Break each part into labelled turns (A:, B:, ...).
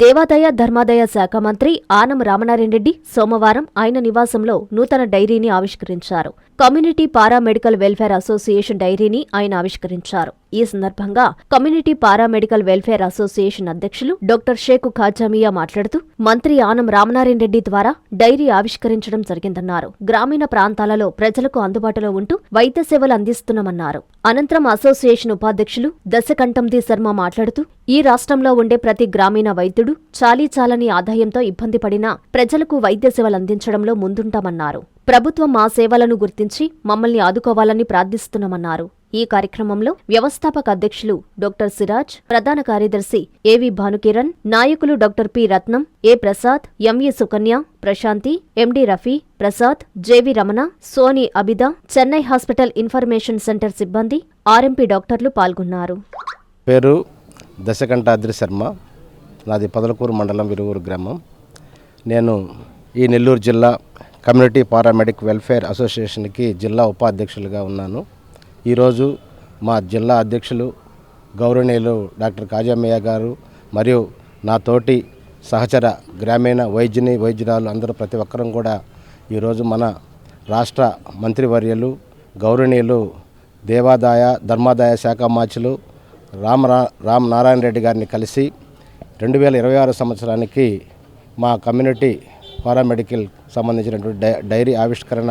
A: దేవాదాయ ధర్మాదాయ శాఖ మంత్రి ఆనం రామనారాయణరెడ్డి సోమవారం ఆయన నివాసంలో నూతన డైరీని ఆవిష్కరించారు. కమ్యూనిటీ పారామెడికల్ వెల్ఫేర్ అసోసియేషన్ డైరీని ఆయన ఆవిష్కరించారు. ఈ సందర్భంగా కమ్యూనిటీ పారామెడికల్ వెల్ఫేర్ అసోసియేషన్ అధ్యక్షులు డాక్టర్ షేక్ ఖాజామియా మాట్లాడుతూ మంత్రి ఆనం రామనారాయణరెడ్డి ద్వారా డైరీ ఆవిష్కరించడం జరిగిందన్నారు. గ్రామీణ ప్రాంతాలలో ప్రజలకు అందుబాటులో ఉంటూ వైద్య సేవలు అందిస్తున్నామన్నారు. అనంతరం అసోసియేషన్ ఉపాధ్యక్షులు దశకంఠంది శర్మ మాట్లాడుతూ ఈ రాష్ట్రంలో ఉండే ప్రతి గ్రామీణ వైద్యుడు చాలీ చాలని ఆదాయంతో ఇబ్బంది పడినా ప్రజలకు వైద్య సేవలు అందించడంలో ముందుంటామన్నారు. ప్రభుత్వం మా సేవలను గుర్తించి మమ్మల్ని ఆదుకోవాలని ప్రార్థిస్తున్నామన్నారు. ఈ కార్యక్రమంలో వ్యవస్థాపక అధ్యక్షులు డాక్టర్ సిరాజ్ ప్రధాన కార్యదర్శి ఏవి భానుకిరణ్ నాయకులు doctor P Ratnam A Prasad ME Sukanya Prashanti MD Rafi Prasad JV Ramana Soni Abida Chennai hospital information centre సిబ్బంది ఆర్ఎంపీ డాక్టర్లు పాల్గొన్నారు.
B: పేరు దశకంఠాద్రి శర్మ. నాది పొదలకూరు మండలం విరువురు గ్రామం. నేను ఈ నెల్లూరు జిల్లా కమ్యూనిటీ పారామెడిక్ వెల్ఫేర్ అసోసియేషన్కి జిల్లా ఉపాధ్యక్షులుగా ఉన్నాను. ఈరోజు మా జిల్లా అధ్యక్షులు గౌరవనీయులు డాక్టర్ కాజామయ్య గారు మరియు నా తోటి సహచర గ్రామీణ వైద్యుని వైద్యురాలు అందరూ ప్రతి ఒక్కరం కూడా ఈరోజు మన రాష్ట్ర మంత్రివర్యులు గౌరవనీయులు దేవాదాయ ధర్మాదాయ శాఖ మార్చులు రామ రామ్ నారాయణ రెడ్డి గారిని కలిసి రెండు వేల ఇరవై ఆరు సంవత్సరానికి మా కమ్యూనిటీ పారామెడికల్ సంబంధించినటువంటి డై డైరీ ఆవిష్కరణ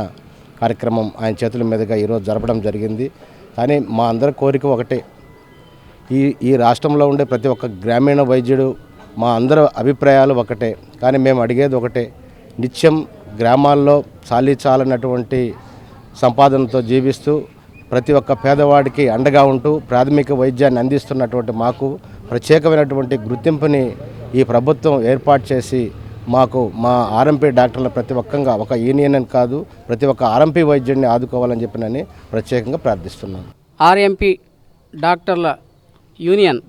B: కార్యక్రమం ఆయన చేతుల మీదుగా ఈరోజు జరపడం జరిగింది. కానీ మా అందరి కోరిక ఒకటే. ఈ ఈ రాష్ట్రంలో ఉండే ప్రతి ఒక్క గ్రామీణ వైద్యుడు మా అందరి అభిప్రాయాలు ఒకటే. కానీ మేము అడిగేది ఒకటే. నిత్యం గ్రామాల్లో చాలీ చాలనటువంటి సంపాదనతో జీవిస్తూ ప్రతి ఒక్క పేదవాడికి అండగా ఉంటూ ప్రాథమిక వైద్యాన్ని అందిస్తున్నటువంటి మాకు ప్రత్యేకమైనటువంటి గుర్తింపుని ఈ ప్రభుత్వం ఏర్పాటు చేసి మాకు మా ఆర్ఎంపీ డాక్టర్ల ప్రతి ఒక్కంగా ఒక యూనియన్ అని కాదు ప్రతి ఒక్క ఆర్ఎంపీ వైద్యుడిని ఆదుకోవాలని చెప్పినని ప్రత్యేకంగా ప్రార్థిస్తున్నాను
C: ఆర్ఎంపీ డాక్టర్ల యూనియన్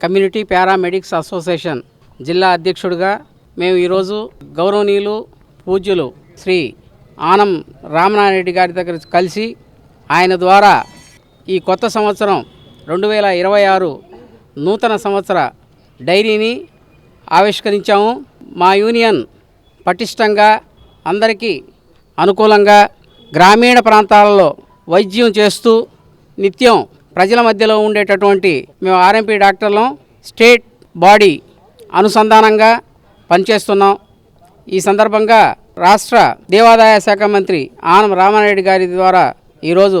C: కమ్యూనిటీ పారామెడిక్స్ అసోసియేషన్ జిల్లా అధ్యక్షుడిగా మేము ఈరోజు గౌరవనీయులు పూజ్యులు శ్రీ ఆనం రామనారెడ్డి గారి దగ్గర కలిసి ఆయన ద్వారా ఈ కొత్త సంవత్సరం రెండు వేల ఇరవై ఆరు నూతన సంవత్సర డైరీని ఆవిష్కరించాము. మా యూనియన్ పటిష్టంగా అందరికీ అనుకూలంగా గ్రామీణ ప్రాంతాలలో వైద్యం చేస్తూ నిత్యం ప్రజల మధ్యలో ఉండేటటువంటి మేము ఆర్ఎంపీ డాక్టర్లం స్టేట్ బాడీ అనుసంధానంగా పనిచేస్తున్నాం. ఈ సందర్భంగా రాష్ట్ర దేవాదాయ శాఖ మంత్రి ఆనం రామారెడ్డి గారి ద్వారా ఈరోజు